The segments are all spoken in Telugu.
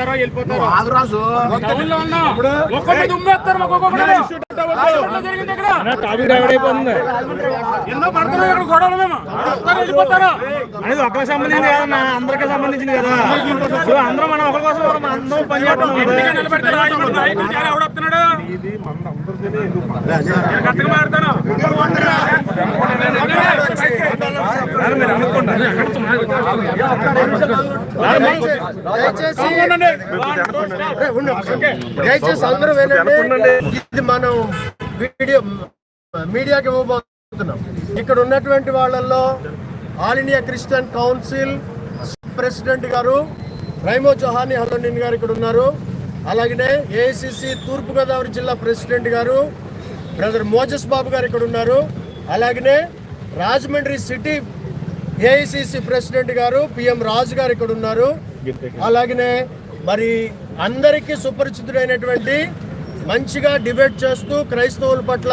వస్తారో వెళ్ళిపోతారో. ఆగరాజు టౌన్లో ఉన్నాం ఒక్కొక్కటి దుమ్మేస్తారు ఒక్కొక్కటి హాస్పిటల్లో జరిగింది ఇక్కడ. టాపిక్ డైవర్ట్ అయిపోతుంది. ఎన్నో పడుతున్నాయి ఇక్కడ గొడవలు మేము. వస్తారో వెళ్ళిపోతారో. అనేది ఒకరికి సంబంధించింది కాదన్నా అందరికి సంబంధించింది కదా. అందరం మనం ఒకరి కోసం మనం అందరం పని చేస్తాం ఎవడొస్తున్నాడు మాట్లాడతాను దయచేసి దయచేసి అందరూ వినండి ఇది మనం వీడియో మీడియాకి ఇవ్వబోతున్నాం. ఇక్కడ ఉన్నటువంటి వాళ్ళల్లో all India Christian council president గారు రైమో జహాని హలోనిన్ గారు ఇక్కడ ఉన్నారు. అలాగనే ఏఐసిసి తూర్పుగోదావరి జిల్లా ప్రెసిడెంట్ గారు బ్రదర్ మోజస్ బాబు గారు ఇక్కడ ఉన్నారు. అలాగనే రాజమండ్రి సిటీ ఏఐసిసి ప్రెసిడెంట్ గారు పిఎం రాజు గారు ఇక్కడ ఉన్నారు. అలాగనే మరి అందరికీ సుపరిచితుడైనటువంటి మంచిగా డిబేట్ చేస్తూ క్రైస్తవుల పట్ల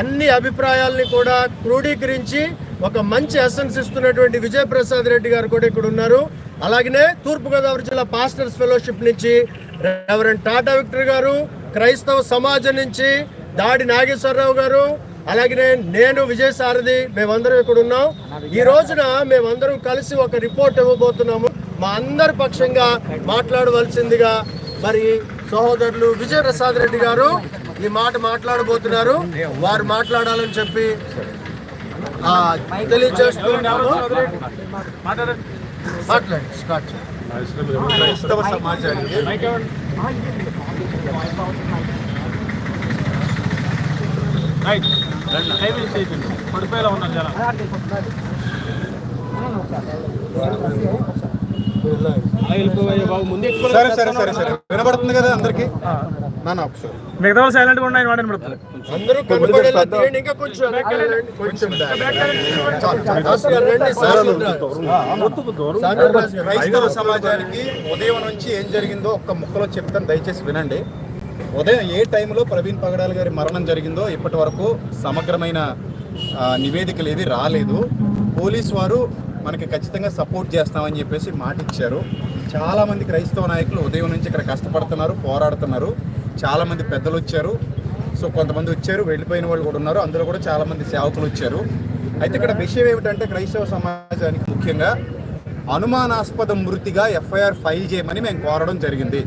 అన్ని అభిప్రాయాల్ని కూడా క్రోడీకరించి ఒక మంచి ఎసెన్స్ ఇస్తున్నటువంటి విజయప్రసాద్ రెడ్డి గారు కూడా ఇక్కడ ఉన్నారు. అలాగనే తూర్పుగోదావరి జిల్లా పాస్టర్స్ ఫెలోషిప్ నుంచి రెవరెంట్ టాటా విక్టర్ గారు క్రైస్తవ సమాజం నుంచి దాడి నాగేశ్వరరావు గారు అలాగే నేను విజయసారథి మేమందరం ఇక్కడ ఉన్నాం. ఈ రోజున మేమందరం కలిసి ఒక రిపోర్ట్ ఇవ్వబోతున్నాము. మా అందరి పక్షంగా మాట్లాడవలసిందిగా మరి సహోదరులు విజయ ప్రసాద్ రెడ్డి గారు ఈ మాట మాట్లాడబోతున్నారు. వారు మాట్లాడాలని చెప్పి తెలియజేస్తున్నాము. మాట్లాడండి స్టార్ట్ చేయండి. క్రైస్తవ సమాజానికి పడిపోయేలా ఉన్నారు జనం సరే సరే సరే సరే వినబడుతుంది కదా అందరికి నాన్న ఒకసారి మిగతా వాళ్ళు సైలెంట్గా ఉన్నాయి అందరూ కనబడేలా తీయండి. ఇంకా కొంచెం కొంచెం. క్రైస్తవ సమాజానికి ఉదయం నుంచి ఏం జరిగిందో ఒక్క ముక్కలో చెప్తాను దయచేసి వినండి ఉదయం ఏ టైంలో ప్రవీణ్ పగడాల్ గారి మరణం జరిగిందో ఇప్పటి వరకు సమగ్రమైన నివేదికలు ఏది రాలేదు. పోలీస్ వారు మనకి ఖచ్చితంగా సపోర్ట్ చేస్తామని చెప్పేసి మాట ఇచ్చారు చాలామంది క్రైస్తవ నాయకులు ఉదయం నుంచి ఇక్కడ కష్టపడుతున్నారు పోరాడుతున్నారు. చాలామంది పెద్దలు వచ్చారు. సో కొంతమంది వచ్చారు వెళ్ళిపోయిన వాళ్ళు కూడా ఉన్నారు. అందులో కూడా చాలామంది సేవకులు వచ్చారు. అయితే ఇక్కడ విషయం ఏమిటంటే క్రైస్తవ సమాజానికి ముఖ్యంగా అనుమానాస్పద మృతిగా ఎఫ్ఐఆర్ ఫైల్ చేయమని మేము కోరడం జరిగింది.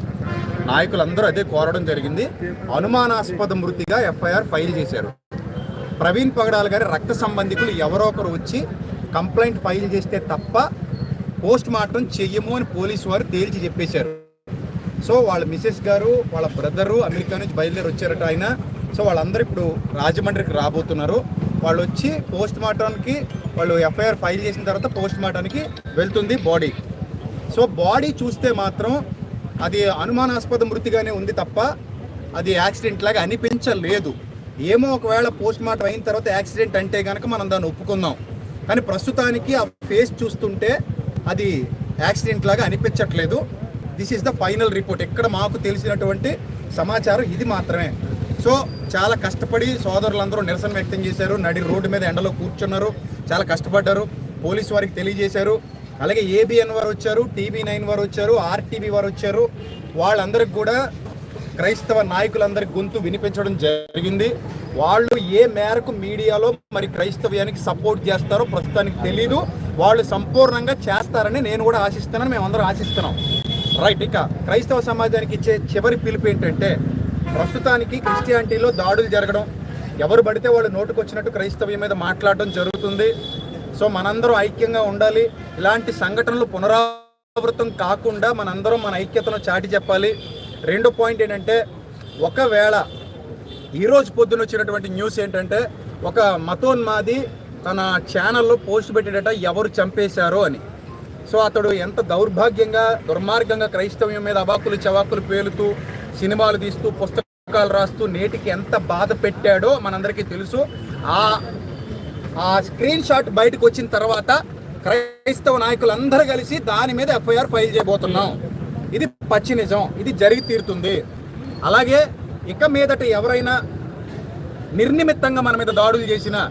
నాయకులందరూ అదే కోరడం జరిగింది. అనుమానాస్పద మృతిగా ఎఫ్ఐఆర్ ఫైల్ చేశారు. ప్రవీణ్ పగడాల్ గారి రక్త సంబంధికులు ఎవరో ఒకరు వచ్చి కంప్లైంట్ ఫైల్ చేస్తే తప్ప పోస్ట్ మార్టం చెయ్యము అని పోలీసు వారు తేల్చి చెప్పేశారు. సో వాళ్ళ మిసెస్ గారు వాళ్ళ బ్రదరు అమెరికా నుంచి బయలుదేరి వచ్చారట ఆయన. సో వాళ్ళందరూ ఇప్పుడు రాజమండ్రికి రాబోతున్నారు. వాళ్ళు వచ్చి పోస్ట్ మార్టానికి వాళ్ళు ఎఫ్ఐఆర్ ఫైల్ చేసిన తర్వాత పోస్ట్ మార్టానికి వెళ్తుంది బాడీ. సో బాడీ చూస్తే మాత్రం అది అనుమానాస్పద మృతిగానే ఉంది తప్ప అది యాక్సిడెంట్ లాగా అనిపించలేదు. ఏమో ఒకవేళ పోస్ట్ మార్టం అయిన తర్వాత యాక్సిడెంట్ అంటే కనుక మనం దాన్ని ఒప్పుకుందాం. కానీ ప్రస్తుతానికి ఆ ఫేస్ చూస్తుంటే అది యాక్సిడెంట్ లాగా అనిపించట్లేదు. This is the final report ఇక్కడ మాకు తెలిసినటువంటి సమాచారం ఇది మాత్రమే. సో చాలా కష్టపడి సోదరులందరూ నిరసన వ్యక్తం చేశారు. నడి రోడ్డు మీద ఎండలో కూర్చున్నారు. చాలా కష్టపడ్డారు. పోలీసు వారికి తెలియజేశారు. అలాగే ఏబిఎన్ వారు వచ్చారు టీవీ నైన్ వారు వచ్చారు ఆర్టీవీ వారు వచ్చారు. వాళ్ళందరికి కూడా క్రైస్తవ నాయకులందరి గొంతు వినిపించడం జరిగింది. వాళ్ళు ఏ మేరకు మీడియాలో మరి క్రైస్తవ్యానికి సపోర్ట్ చేస్తారో ప్రస్తుతానికి తెలీదు. వాళ్ళు సంపూర్ణంగా చేస్తారని నేను కూడా ఆశిస్తున్నాను మేమందరం ఆశిస్తున్నాం. రైట్ ఇక క్రైస్తవ సమాజానికి ఇచ్చే చివరి పిలుపు ఏంటంటే ప్రస్తుతానికి క్రిస్టియానిటీలో దాడులు జరగడం. ఎవరు పడితే వాళ్ళు నోటుకొచ్చినట్టు క్రైస్తవ్యం మీద మాట్లాడడం జరుగుతుంది. సో మనందరం ఐక్యంగా ఉండాలి. ఇలాంటి సంఘటనలు పునరావృతం కాకుండా మనందరం మన ఐక్యతను చాటి చెప్పాలి. రెండో పాయింట్ ఏంటంటే ఒకవేళ ఈరోజు పొద్దున వచ్చినటువంటి న్యూస్ ఏంటంటే ఒక మతోన్మాది తన ఛానల్లో పోస్ట్ పెట్టేటట ఎవరు చంపేశారో అని. సో అతడు ఎంత దౌర్భాగ్యంగా దుర్మార్గంగా క్రైస్తవ్యం మీద అవాకులు చవాకులు పేలుతూ సినిమాలు తీస్తూ పుస్తకాలు రాస్తూ నేటికి ఎంత బాధ పెట్టాడో మనందరికీ తెలుసు. ఆ ఆ స్క్రీన్ షాట్ బయటకు వచ్చిన తర్వాత క్రైస్తవ నాయకులందరూ కలిసి దాని మీద ఎఫ్ఐఆర్ ఫైల్ చేయబోతున్నాం. ఇది పచ్చి నిజం ఇది జరిగి తీరుతుంది. అలాగే ఇక మీదట ఎవరైనా నిర్నిమిత్తంగా మన మీద దాడులు చేసినా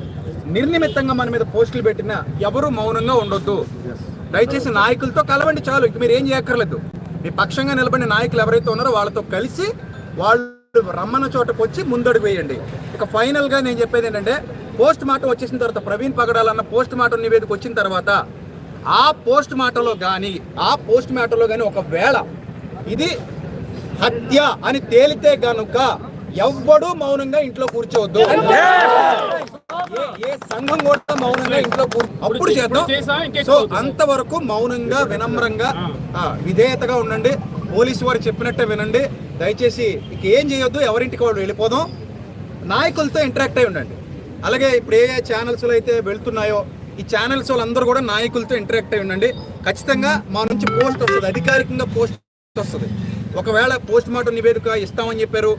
నిర్నిమిత్తంగా మన మీద పోస్టులు పెట్టినా ఎవరు మౌనంగా ఉండొద్దు. దయచేసి నాయకులతో కలవండి చాలు ఇక మీరు ఏం చేయక్కర్లేదు. మీ పక్షంగా నిలబడిన నాయకులు ఎవరైతే ఉన్నారో వాళ్ళతో కలిసి వాళ్ళు రమ్మన్న చోటకు వచ్చి ముందడుగు వేయండి. ఇక ఫైనల్గా నేను చెప్పేది ఏంటంటే పోస్ట్ మార్టం వచ్చేసిన తర్వాత ప్రవీణ్ పగడాలన్న పోస్ట్ మార్టం నివేదిక వచ్చిన తర్వాత ఆ పోస్ట్ మార్టంలో కానీ ఆ పోస్ట్ మార్టంలో కానీ ఒకవేళ ఇది హత్య అని తేలితే గనుక ఎవ్వడూ మౌనంగా ఇంట్లో కూర్చోవద్దు. ఏ- సంఘం కూడా మౌనంగా ఇంట్లో అప్పుడు చేద్దాం. సో. అంతవరకు మౌనంగా వినమ్రంగా విధేయతగా ఉండండి. పోలీసు వారు చెప్పినట్టే వినండి. దయచేసి ఇక ఏం చేయొద్దు ఎవరింటికి వాళ్ళు వెళ్ళిపోదాం. నాయకులతో ఇంటరాక్ట్ అయి ఉండండి. అలాగే ఇప్పుడు ఏ ఏ ఛానల్స్లో అయితే వెళ్తున్నాయో ఈ ఛానల్స్ వాళ్ళందరూ కూడా నాయకులతో ఇంటరాక్ట్ అయి ఉండండి. ఖచ్చితంగా మా నుంచి పోస్ట్ వస్తుంది అధికారికంగా పోస్ట్ వస్తుంది. ఒకవేళ పోస్ట్ మార్టం నివేదిక ఇస్తామని చెప్పారు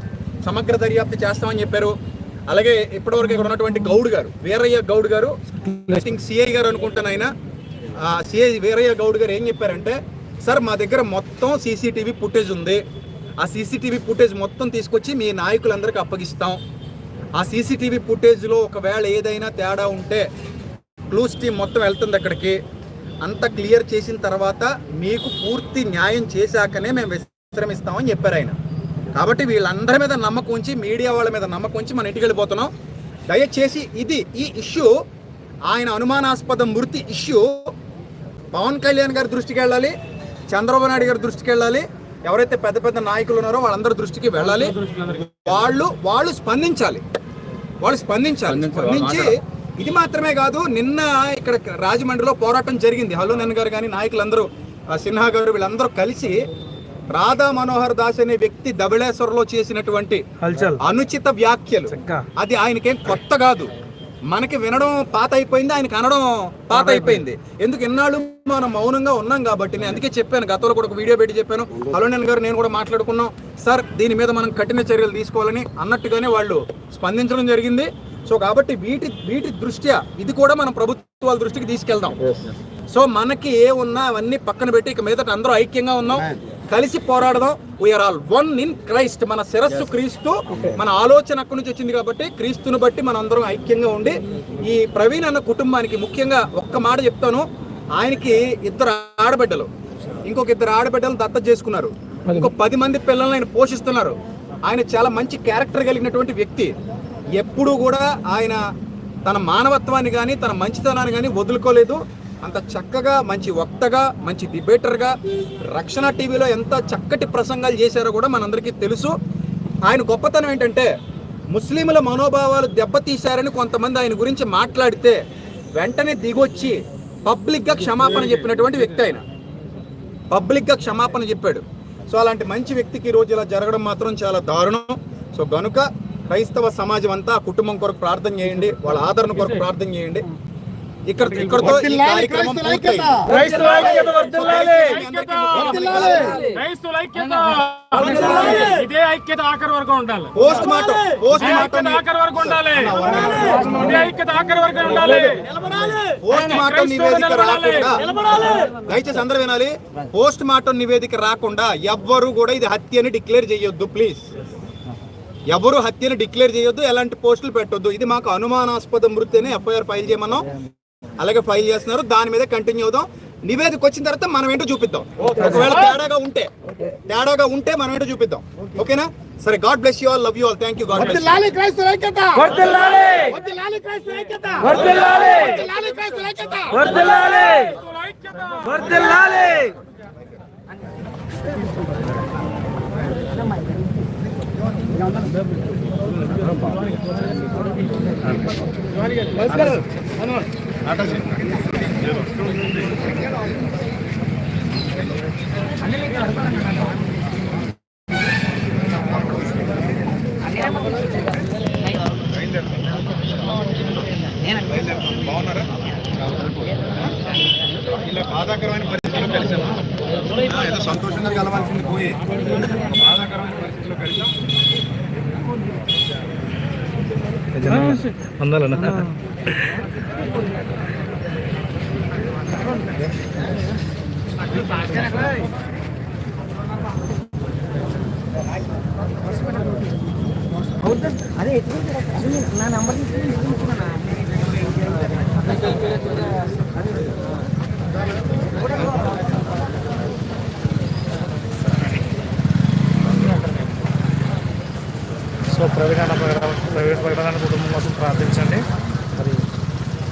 సమగ్ర దర్యాప్తు చేస్తామని చెప్పారు అలాగే ఇప్పటివరకు ఇక్కడ ఉన్నటువంటి గౌడ్ గారు వీరయ్య గౌడ్ గారు ఐ థింక్ సిఐ గారు అనుకుంటాను ఆయన. సిఐ వీరయ్య గౌడ్ గారు ఏం చెప్పారంటే సార్ మా దగ్గర మొత్తం సీసీటీవీ ఫుటేజ్ ఉంది. ఆ సీసీటీవీ ఫుటేజ్ మొత్తం తీసుకొచ్చి మీ నాయకులందరికీ అప్పగిస్తాం. ఆ సీసీటీవీ ఫుటేజ్లో ఒకవేళ ఏదైనా తేడా ఉంటే క్లూస్ టీం మొత్తం వెళ్తుంది అక్కడికి. అంత క్లియర్ చేసిన తర్వాత మీకు పూర్తి న్యాయం చేశాకనే మేము విశ్రమిస్తామని చెప్పారు ఆయన. కాబట్టి వీళ్ళందరి మీద నమ్మకం ఉంచి మీడియా వాళ్ళ మీద నమ్మకం ఉంచి మన ఇంటికి వెళ్ళిపోతున్నాం. దయచేసి ఇది ఈ ఇష్యూ ఆయన అనుమానాస్పద మృతి ఇష్యూ పవన్ కళ్యాణ్ గారి దృష్టికి వెళ్ళాలి చంద్రబాబు నాయుడు గారి దృష్టికి వెళ్ళాలి ఎవరైతే పెద్ద పెద్ద నాయకులు ఉన్నారో వాళ్ళందరి దృష్టికి వెళ్ళాలి వాళ్ళు వాళ్ళు స్పందించాలి. వాళ్ళు స్పందించాలి. స్పందించి ఇది మాత్రమే కాదు నిన్న ఇక్కడ రాజమండ్రిలో పోరాటం జరిగింది. హలో నన్ను గారు కానీ నాయకులందరూ ఆ సిన్హా గారు వీళ్ళందరూ కలిసి రాధా మనోహర్ దాస్ అనే వ్యక్తి దబిళేశ్వరలో చేసినటువంటి అనుచిత వ్యాఖ్యలు. అది ఆయనకేం కొత్త కాదు. మనకి వినడం పాత అయిపోయింది ఆయనకి అనడం పాత అయిపోయింది ఎందుకు ఇన్నాళ్ళు మనం మౌనంగా ఉన్నాం కాబట్టి నేను అందుకే చెప్పాను గతంలో కూడా ఒక వీడియో పెట్టి చెప్పాను. హలో నేను గారు నేను కూడా మాట్లాడుకున్నాం. సార్ దీని మీద మనం కఠిన చర్యలు తీసుకోవాలని అన్నట్టుగానే వాళ్ళు స్పందించడం జరిగింది. సో కాబట్టి వీటి వీటి దృష్ట్యా ఇది కూడా మనం ప్రభుత్వాల దృష్టికి తీసుకెళ్దాం. సో మనకి ఏ ఉన్నా అవన్నీ పక్కన పెట్టి ఇక మీదట అందరూ ఐక్యంగా ఉన్నాం. కలిసి పోరాడదాం. We are all one in Christ మన శిరస్సు క్రీస్తు. మన ఆలోచన అక్కడి నుంచి వచ్చింది కాబట్టి క్రీస్తుని బట్టి మన అందరం ఐక్యంగా ఉండి ఈ ప్రవీణ్ అన్న కుటుంబానికి ముఖ్యంగా ఒక్క మాట చెప్తాను. ఆయనకి ఇద్దరు ఆడబిడ్డలు. ఇంకొక ఇద్దరు ఆడబిడ్డలు దత్తత చేసుకున్నారు. ఇంకో పది మంది పిల్లల్ని ఆయన పోషిస్తున్నారు. ఆయన చాలా మంచి క్యారెక్టర్ కలిగినటువంటి వ్యక్తి. ఎప్పుడూ కూడా ఆయన తన మానవత్వాన్ని కానీ తన మంచితనాన్ని కానీ వదులుకోలేదు. అంత చక్కగా మంచి వక్తగా మంచి డిబేటర్గా రక్షణ టీవీలో ఎంత చక్కటి ప్రసంగాలు చేశారో కూడా మనందరికీ తెలుసు. ఆయన గొప్పతనం ఏంటంటే ముస్లింల మనోభావాలు దెబ్బతీశారని కొంతమంది ఆయన గురించి మాట్లాడితే వెంటనే దిగొచ్చి పబ్లిక్గా క్షమాపణ చెప్పినటువంటి వ్యక్తి ఆయన. పబ్లిక్గా క్షమాపణ చెప్పాడు. సో అలాంటి మంచి వ్యక్తికి ఈరోజు రోజు ఇలా జరగడం మాత్రం చాలా దారుణం. సో గనుక క్రైస్తవ సమాజం అంతా కుటుంబం కొరకు ప్రార్థన చేయండి వాళ్ళ ఆదరణ కొరకు ప్రార్థన చేయండి. ఇక్కడ ఇక్కడతో ఈ కార్యక్రమం ఐక్యత. వర్ధిల్లాలి. ఐక్యత ఇదే ఐక్యత ఆఖరి వరకు ఉండాలి. పోస్ట్ మార్టం పోస్ట్ ఆఖరి వరకు ఉండాలి. ఇదే ఐక్యత ఆఖరి వరకు ఉండాలి. పోస్ట్ మార్టం నివేదిక రాకుండా దయచేసి అందరూ వినాలి. పోస్ట్ మార్టం నివేదిక రాకుండా ఎవ్వరు కూడా ఇది హత్య అని డిక్లేర్ చేయొద్దు ప్లీజ్. ఎవరు హత్యని డిక్లేర్ చేయొద్దు ఎలాంటి పోస్టులు పెట్టొద్దు. ఇది మాకు అనుమానాస్పద మృతి అని ఎఫ్ఐఆర్ ఫైల్ చేయమన్నాం. అలాగే ఫైల్ చేస్తున్నారు. దాని మీద కంటిన్యూ అవుదాం. నివేదిక వచ్చిన తర్వాత మనం ఏంటో చూపిద్దాం. ఒకవేళ తేడాగా ఉంటే తేడాగా ఉంటే మనం ఏంటో చూపిద్దాం. ఓకేనా? సరే God bless you all love you all thank you God bless వర్ధిల్లాలి. వర్ధిల్లాలి. వర్ధిల్లాలి. వర్ధిల్లాలి. ఇలా బాధాకరమైన పరిస్థితిలో కలిసాము ఆ, ఏదో సంతోషంగా కలవాల్సింది పోయి బాధాకరమైన పరిస్థితిలో కలిసాం వందలన్నా సో ప్రవీణ ప్రైవేట్ ప్రకటన కుటుంబం కోసం ప్రార్థించండి. మరి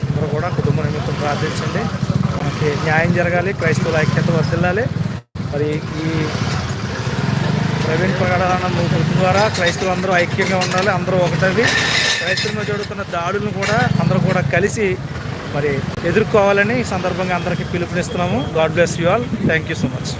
ఇందరూ కూడా కుటుంబ నిమిత్తం ప్రార్థించండి. న్యాయం జరగాలి క్రైస్తవుల ఐక్యత వర్దిల్లాలి మరి ఈ ప్రవీణ్ ప్రకటన గ్రూప్ ద్వారా క్రైస్తవులు అందరూ ఐక్యంగా ఉండాలి అందరూ ఒకటవి క్రైస్తవుల జరుగుతున్న దాడులను కూడా అందరూ కూడా కలిసి మరి ఎదుర్కోవాలని ఈ సందర్భంగా అందరికీ పిలుపునిస్తున్నాము. God bless you all. Thank you so much.